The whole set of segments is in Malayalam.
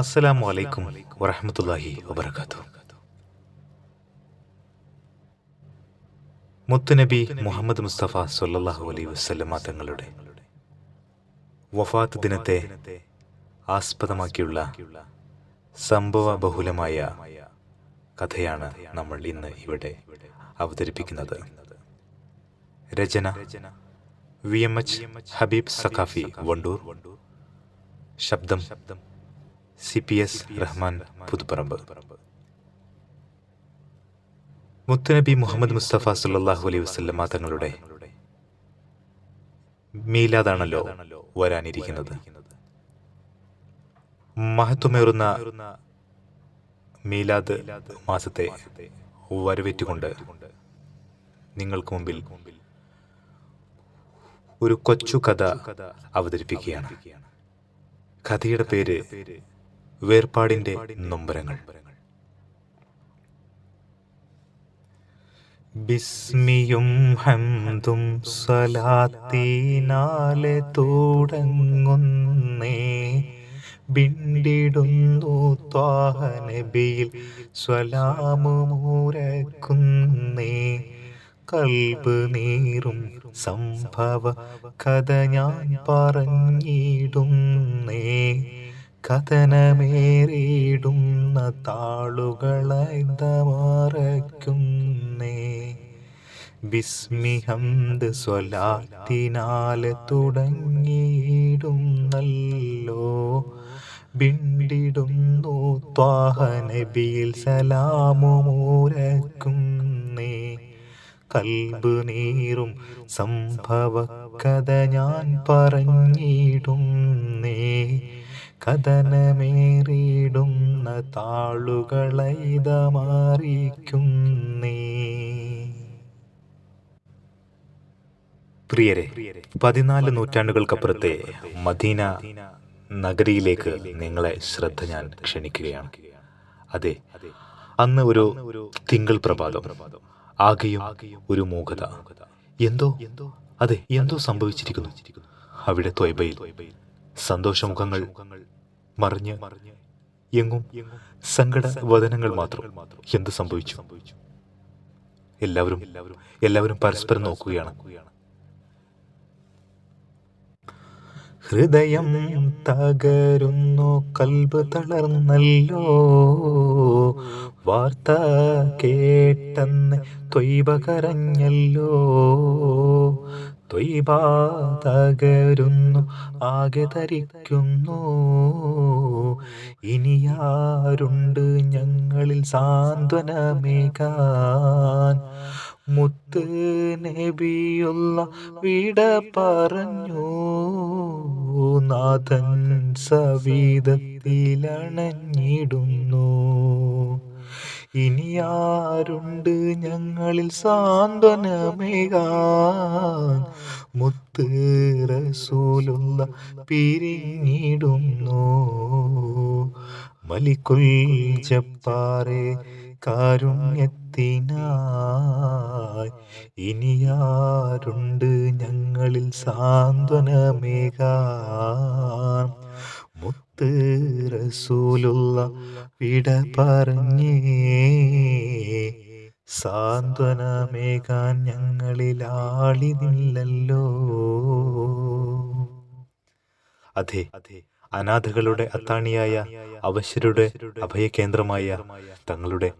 അസ്സലാമു അലൈക്കും വറഹമത്തല്ലാഹി വബർക്കാത്തു മുത്തുനബി മുഹമ്മദ് മുസ്തഫ സൊല്ലാഹു അലൈ വസ്ലമ തങ്ങളുടെ വഫാത്ത് ദിനത്തെ ആസ്പദമാക്കിയുള്ള സംഭവ ബഹുലമായ കഥയാണ് നമ്മൾ ഇന്ന് ഇവിടെ അവതരിപ്പിക്കുന്നത്. രചന V M H Habeeb Saqafi Wandoor. ശബ്ദം C P S Rahman Puthuparamba മുത്തുനബി മുഹമ്മദ് മുസ്തഫ സുല്ലാഹു അലൈഹി വസ്ലമ തങ്ങളുടെ മീലാദാണല്ലോ വരാനിരിക്കുന്നത്. മഹത്വമേറുന്ന മീലാദ് മാസത്തെ വരവേറ്റുകൊണ്ട് നിങ്ങൾക്ക് മുമ്പിൽ ഒരു കൊച്ചു കഥ അവതരിപ്പിക്കുകയാണ്. കഥയുടെ പേര് വേർപാടിന്റെ നൊമ്പരങ്ങൾ. ബിസ്മിയും ഹംദും സലാത്തീനാലെ തുടങ്ങുന്നേ. ബിണ്ടിടുന്നു ത്വാഹനബിയിൽ സ്വലാമുരക്കുന്നേ കൽബ് നീറും സംഭവ കഥ ഞാൻ പറഞ്ഞിടുന്നേ. കഥനമേറിയിടുന്ന താളുകളെന്ത മറയ്ക്കുന്നേ വിസ്മിഹന്ത് സ്വലാത്തിനാലെ തുടങ്ങിയിടുന്നല്ലോ. ബിണ്ടിടുന്നു ത്വാഹനബിയിൽ സലാമുമൂരക്കുന്നേ കൽബ് നീറും സംഭവ കഥ ഞാൻ പറഞ്ഞിടുന്നേ. കഥനമേറിയിടുന്ന താളുകളൈതമാറിക്കുന്നേ. പ്രിയരെ പതിനാല് നൂറ്റാണ്ടുകൾക്കപ്പുറത്തെ മദീന നഗരിയിലേക്ക് നിങ്ങളെ ശ്രദ്ധ ഞാൻ ക്ഷണിക്കുകയാണ്. അതെ അന്ന് ഒരു തിങ്കൾ പ്രഭാതം ആകെയും ഒരു മൂകത. എന്തോ അതെ എന്തോ സംഭവിച്ചിരിക്കുന്നു. അവിടെ ത്വയ്ബയിൽ സന്തോഷമുഖങ്ങൾ മറിഞ്ഞ് എങ്ങും സങ്കട വചനങ്ങൾ മാത്രം എന്ത് സംഭവിച്ചു? എല്ലാവരും എല്ലാവരും പരസ്പരം നോക്കുകയാണ്. ഹൃദയം തകരുന്നു കൽബ് തളർന്നല്ലോ. വാർത്ത കേട്ടെന്ന് തൊയ്ബ കരഞ്ഞല്ലോ. ത്വയ്ബ തകരുന്നു ആകെ ധരിക്കുന്നു ഇനിയാരുണ്ട് ഞങ്ങളിൽ സാന്ത്വനമേകാൻ? മുത്ത് നബിയുള്ള വിട പറഞ്ഞു. നാഥൻ സവീതത്തിലണഞ്ഞിടുന്നു ഇനിയാരുണ്ട് ഞങ്ങളിൽ സാന്ത്വനമേകാൻ. മുത്ത് റസൂലുള്ള പിരിഞ്ഞിടുന്നു. മലിക്കുൽ ജപ്പാറെ കാരുണ്യത്തിനായി ഇനിയാരുണ്ട് ഞങ്ങളിൽ സാന്ത്വനമേക? മുത്ത് റസൂലുള്ള വിട പറഞ്ഞേ സാന്ത്വനമേകാൻ ഞങ്ങളിൽ ആളിനില്ലല്ലോ അതെ അതെ അനാഥകളുടെ അത്താണിയായ അവശ്യരുടെ അഭയകേന്ദ്രമായ തങ്ങളുടെ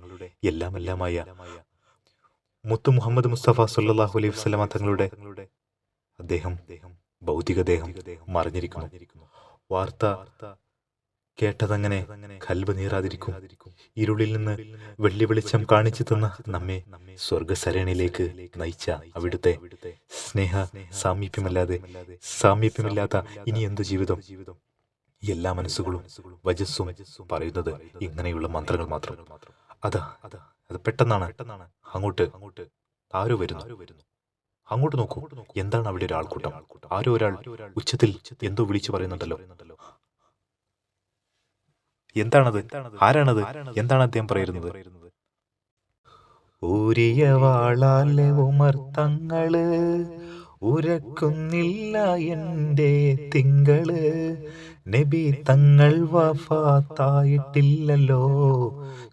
എല്ലാമെല്ലാമായ മുത്തു മുഹമ്മദ് മുസ്തഫ സുല്ലാഹു അലൈഹി വസ്ലമ തങ്ങളുടെ അദ്ദേഹം ഭൗതികദേഹം മറിഞ്ഞിരിക്കുന്നു. വാർത്ത കേട്ടതങ്ങനെ കൽവ് നീറാതിരിക്കും. ഇരുളിൽ നിന്ന് വെള്ളി വെളിച്ചം കാണിച്ചു തന്ന നമ്മെ സ്വർഗസരണിയിലേക്ക് നയിച്ച അവിടുത്തെ സ്നേഹ സാമീപ്യമല്ലാതെ സാമീപ്യമില്ലാത്ത ഇനി എന്തു ജീവിതം? എല്ലാ മനസ്സുകളും വജസ്സും പറയുന്നത് ഇങ്ങനെയുള്ള മന്ത്രങ്ങൾ മാത്രം. അതാ അതാ അത് പെട്ടെന്നാണ് അങ്ങോട്ട് അങ്ങോട്ട് ആരോ വരുന്നു. അങ്ങോട്ട് നോക്കൂ എന്താണ് അവിടെ ഒരു ആൾക്കൂട്ടം? ആരോ ഒരാൾ ഉച്ചത്തിൽ എന്തോ വിളിച്ചു പറയുന്നുണ്ടല്ലോ. എന്താണത്? ആരാണത്? എന്താണ് അദ്ദേഹം പറയുന്നത്? ഊരിയ വാളാലെ ഉമർ ഉരക്കുന്നില്ല എന്റെ തിങ്കൾ. നബി തങ്ങൾ വഫാത്തായിട്ടില്ലല്ലോ.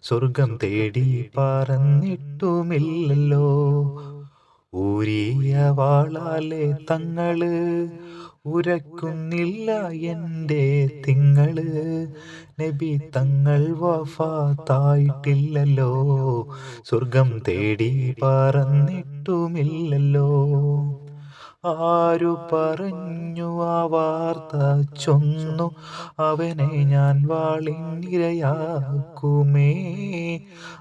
സ്വർഗം തേടി പറന്നിട്ടുമില്ലല്ലോ. ഊരിയ വാളാലെ തങ്ങൾ. ഉരക്കുന്നില്ല എന്റെ തിങ്ങൾ നബി തങ്ങൾ വഫാത്തായിട്ടില്ലല്ലോ. സ്വർഗം തേടി പറന്നിട്ടുമില്ലല്ലോ. ആരു പറഞ്ഞു ആ വാർത്ത ചൊന്നു. അവനെ ഞാൻ വാളിനിരയാക്കുമേ.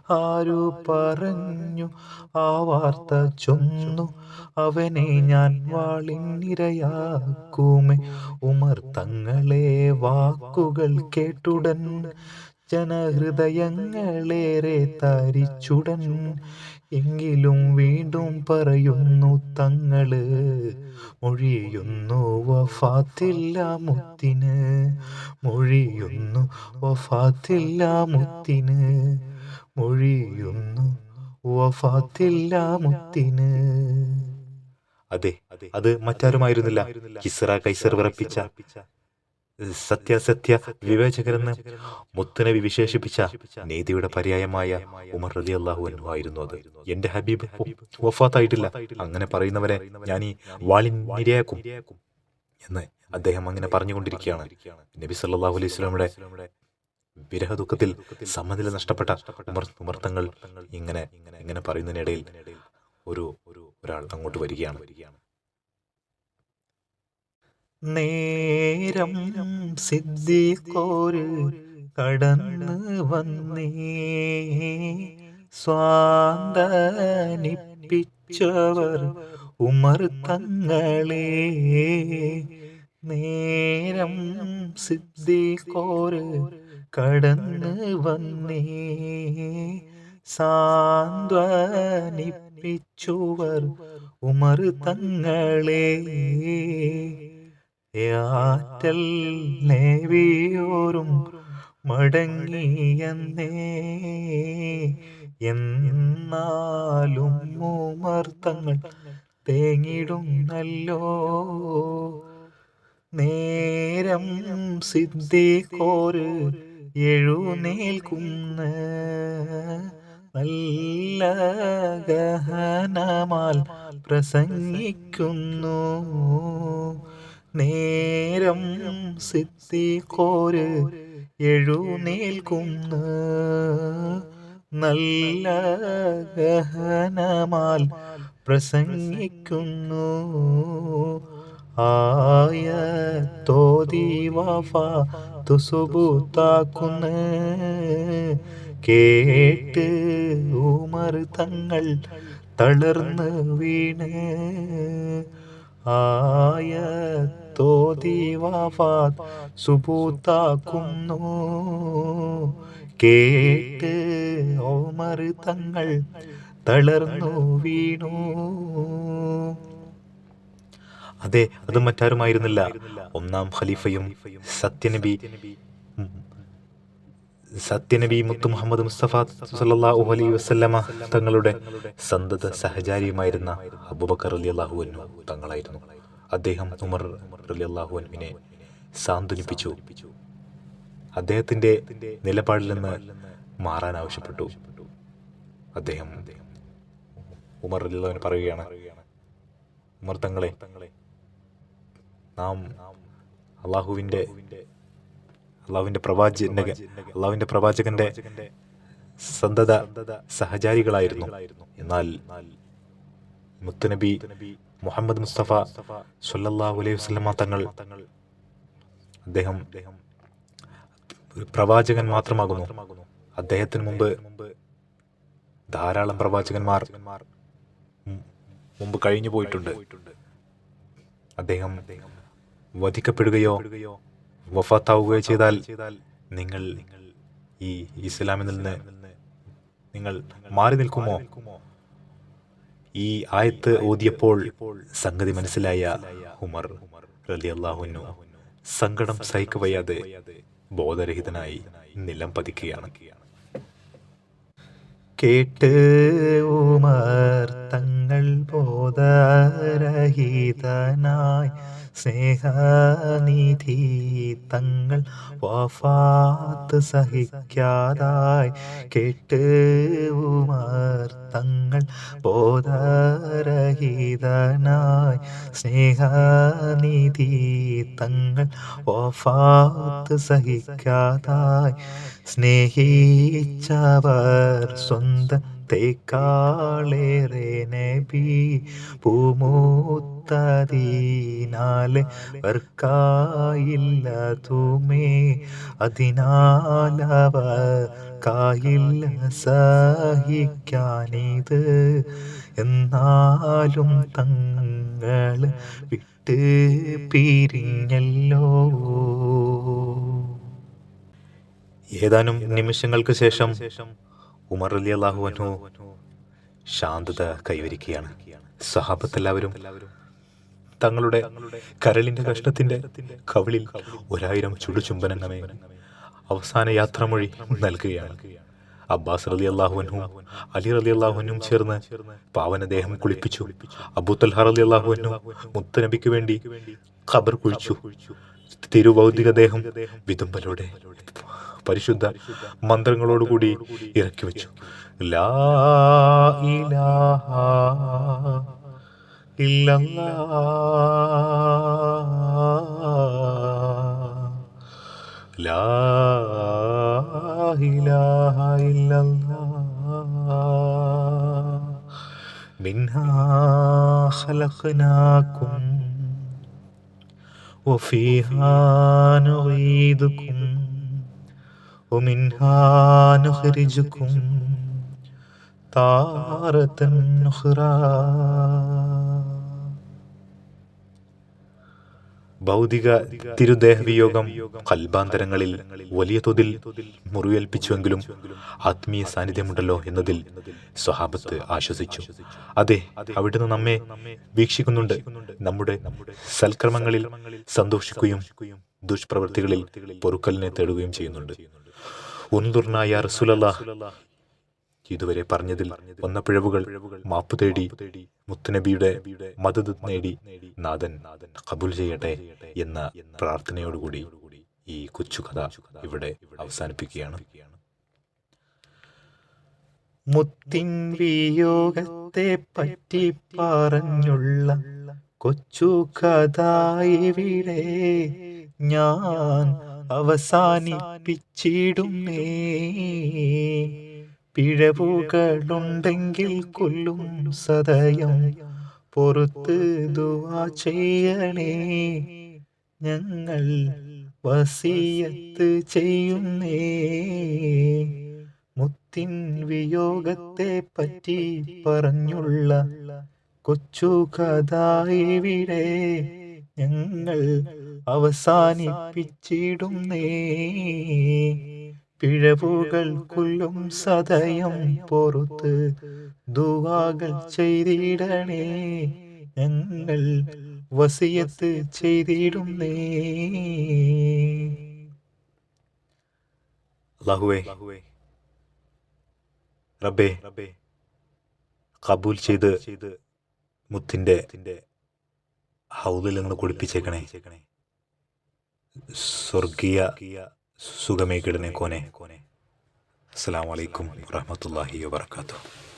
ആരു പറഞ്ഞു ആ വാർത്ത ചൊന്നു. അവനെ ഞാൻ വാളിനിരയാക്കുമേ. ഉമർ തങ്ങളെ വാക്കുകൾ കേട്ടുടൻ ജനഹൃദയങ്ങളേറെ താരിച്ചുടൻ എങ്കിലും വീണ്ടും പറയുന്നു തങ്ങൾ മൊഴിയുന്നു വഫാത്തില്ല മുത്തിന് മൊഴിയുന്നു വഫാത്തില്ല മുത്തിന് മൊഴിയുന്നു വഫാത്തില്ല മുത്തിന് അതെ അത് മറ്റാരുമായിരുന്നില്ല. കിസ്റ കൈസർ വിറപ്പിച്ച സത്യാസത്യ വിവേചകരെന്ന് മുത്തനബി വിശേഷിപ്പിച്ച നീതിയുടെ പര്യായമായ ഉമർ റലി അള്ളാഹു ആയിരുന്നു അത്. എന്റെ ഹബീബ് വഫാത്തായിട്ടില്ല. അങ്ങനെ പറയുന്നവരെ ഞാൻ ഈ വാളിൻ നിരയാക്കും എന്ന് അദ്ദേഹം അങ്ങനെ പറഞ്ഞുകൊണ്ടിരിക്കുകയാണ്. നബി സല്ലാഹു അലൈഹി സ്വലമിയുടെ വിരഹ ദുഃഖത്തിൽ സമ്മതില നഷ്ടപ്പെട്ട ഉമർ ഉമർത്തങ്ങൾ ഇങ്ങനെ ഇങ്ങനെ പറയുന്നതിനിടയിൽ ഒരു ഒരാൾ അങ്ങോട്ട് വരികയാണ് വരികയാണ്. നേരം സിദ്ധിക്കോര് കടന്ന് വന്നേ. സ്വാന്തനിപ്പിച്ചവർ ഉമർ തങ്ങളെ. നേരം സിദ്ധിക്കോര് കടന്ന് വന്നേ. സാന്ത്വനിപ്പിച്ചുവർ ഉമർ തങ്ങളെ. ആറ്റൽ മടങ്ങിയെന്നേ. എന്നാലും തേങ്ങിടും തേങ്ങിടുന്നല്ലോ. നേരം സിദ്ധിക്കോര് എഴുന്നേൽക്കുന്ന. നല്ല ഗഹനമാൽ പ്രസംഗിക്കുന്നു. നേരം സിദ്ധിക്കോര് എഴുന്നേൽക്കുന്ന. നല്ല ഗഹനമാൽ പ്രസംഗിക്കുന്നു. ആയ തോതി വഫ തുസുബൂത്താക്കുന്ന. കേട്ട് ഉമർ തങ്ങൾ തളർന്ന് വീണ്. ആയ തോതി വഫാത്ത് സുബൂത്താക്കുന്നു കേട്ട് ഓമർ തങ്ങൾ തളർന്നു വീണു. അതെ അത് മറ്റാരുമായിരുന്നില്ല. ഒന്നാം ഖലീഫയും സത്യനബി സത്യനബി മുത്തു മുഹമ്മദ് മുസ്തഫ സല്ലാഹു അലൈഹി വസല്ലമ തങ്ങളുടെ സന്തത സഹചാരിയുമായിരുന്ന അബുബക്കർ അലി അൻഹു തങ്ങളായിരുന്നു. അദ്ദേഹം ഉമർ അൻഹുവിനെ സാന്ത്വനിപ്പിച്ചു. അദ്ദേഹത്തിന്റെ നിലപാടിൽ നിന്ന് മാറാൻ ആവശ്യപ്പെട്ടു. അദ്ദേഹം ഉമർ റളിയല്ലാഹു പറയുകയാണ് ഉമർ തങ്ങളെ നാം അള്ളാഹുവിന്റെ അള്ളാഹുവിന്റെ പ്രവാചക അള്ളാഹുവിന്റെ പ്രവാചകന്റെ സന്തത സഹചാരികളായിരുന്നു. എന്നാൽ മുത്തുനബി മുഹമ്മദ് മുസ്തഫ സല്ലല്ലാഹു അലൈഹി വസ്ലമ തങ്ങൾ. അദ്ദേഹം ഒരു പ്രവാചകൻ മാത്രമാകുന്നു. അദ്ദേഹത്തിന് മുമ്പ് ധാരാളം പ്രവാചകന്മാർ മുമ്പ് കഴിഞ്ഞു പോയിട്ടുണ്ട്. അദ്ദേഹം വധിക്കപ്പെടുകയോ വഫാത്താവുകയോ ചെയ്താൽ നിങ്ങൾ ഈ ഇസ്ലാമിൽ നിന്ന് നിങ്ങൾ മാറി നിൽക്കുമോ? ഈ ആയത്ത് ഓതിയപ്പോൾ സംഗതി മനസ്സിലായ ഉമർ അള്ളാഹുനു സങ്കടം സഹിക്കവയ്യാതെ ബോധരഹിതനായി നിലം പതിക്കുകയാണ്. കേട്ട് ഉമർ തങ്ങൾ ബോധരഹിതനായി സ്നേഹനിധി തങ്ങൾ വഫാത്ത് സഹിക്കാതായി. കേട്ട് ഉമർ തങ്ങൾ ബോധരഹിതനായി സ്നേഹനിധി തങ്ങൾ വഫാത്ത് സഹിക്കാതായി. സ്നേഹിച്ചവർ സ്വന്തത്തെക്കാളേറെ നബി പൂമൂത്തതിനാലെ വർക്കായില്ല തുമേ അതിനാലവർ കായില്ല സഹിക്കാനിത്. എന്നാലും തങ്ങൾ വിട്ട് പിരിഞ്ഞല്ലോ. ഏതാനും നിമിഷങ്ങൾക്ക് ശേഷം ഉമർ അലി അള്ളാഹു അനു ശാന്തത കൈവരിക്കുകയാണ്. സഹാബത്തെല്ലാവരും തങ്ങളുടെ കരളിന്റെ കഷ്ണത്തിന്റെ കവിളിൽ ഒരായിരം ചുടുചുംബനങ്ങളെ അവസാന യാത്രാമൊഴി നൽകുകയാണ്. അബ്ബാസ് റലി അള്ളാഹുവനും അലി റലി അള്ളാഹുനും ചേർന്ന് പാവനദേഹം കുളിപ്പിച്ചു. അബൂത്തൽഹർ അലി അള്ളാഹുവനും മുത്തനബിക്ക് വേണ്ടി ഖബർ കുഴിച്ചു. തിരുഭൗതിക ദേഹം വിതുമ്പലോടെ പരിശുദ്ധ മന്ത്രങ്ങളോടുകൂടി ഇറക്കി വെച്ചു ലാ ഇലാഹ ഇല്ലല്ലാഹ് ലാ ഇലാഹ ഇല്ലല്ലാഹ് മിൻഹാ ഖലഖനാകും وفيها نعيدكم ومنها نخرجكم تارة أخرى ഭൗതിക തിരുദേഹവിയോഗം കൽബാന്തരങ്ങളിൽ വലിയ തോതിൽ മുറിവേൽപ്പിച്ചുവെങ്കിലും ആത്മീയ സാന്നിധ്യമുണ്ടല്ലോ എന്നതിൽ സ്വഹാബത്ത് ആശ്വസിച്ചു അതെ അവിടുന്ന് നമ്മെ വീക്ഷിക്കുന്നുണ്ട് നമ്മുടെ സൽക്കർമ്മങ്ങളിൽ സന്തോഷിക്കുകയും ദുഷ്പ്രവൃത്തികളിൽ പൊറുക്കലിനെ തേടുകയും ചെയ്യുന്നുണ്ട് ഇതുവരെ പറഞ്ഞതിൽ വന്ന പിഴവുകൾ മാപ്പ് തേടി മുത്തുനബിയുടെ മദത് നേടി നാഥൻ കബൂൽ ചെയ്യട്ടെ എന്ന പ്രാർത്ഥനയോടുകൂടി ഈ കൊച്ചു കഥ ഇവിടെ അവസാനിപ്പിക്കുകയാണ്. മുത്തിൻ വിയോഗത്തെ പറ്റി പറഞ്ഞുള്ള കൊച്ചു കഥ ഇവിടെ ഞാൻ അവസാനിപ്പിച്ചിടുന്നേ പിഴവുകളുണ്ടെങ്കിൽ കൊല്ലും സദയം. പുറത്ത് ദുവാ ചെയ്യണേ. ഞങ്ങൾ വസീയത്ത് ചെയ്യുന്നേ. മുത്തിൻ വിയോഗത്തെ പറ്റി പറഞ്ഞുള്ള കൊച്ചു കഥ ഇവിടെ. ഞങ്ങൾ അവസാനിപ്പിച്ചിടുന്നേ. പിഴവുകൾ കൊല്ലും സതയം പൊറത്ത് ദുവാകൾ ചെയ്തിടണേ. ഞങ്ങൾ വസിയത്ത് ചെയ്തിടുന്നേ. അല്ലാഹുവേ റബ്ബേ കബൂൽ ചെയ്ത് മുത്തിന്റെ ഹൗദിൽ നിന്ന് കുളിപ്പിച്ചേക്കണേ. സ്വർഗീയ സുഖമേ കിടനെ കോനെ. അസ്സലാമു അലൈക്കും വാഹമത്തല്ലാഹി വബറകാതുഹു.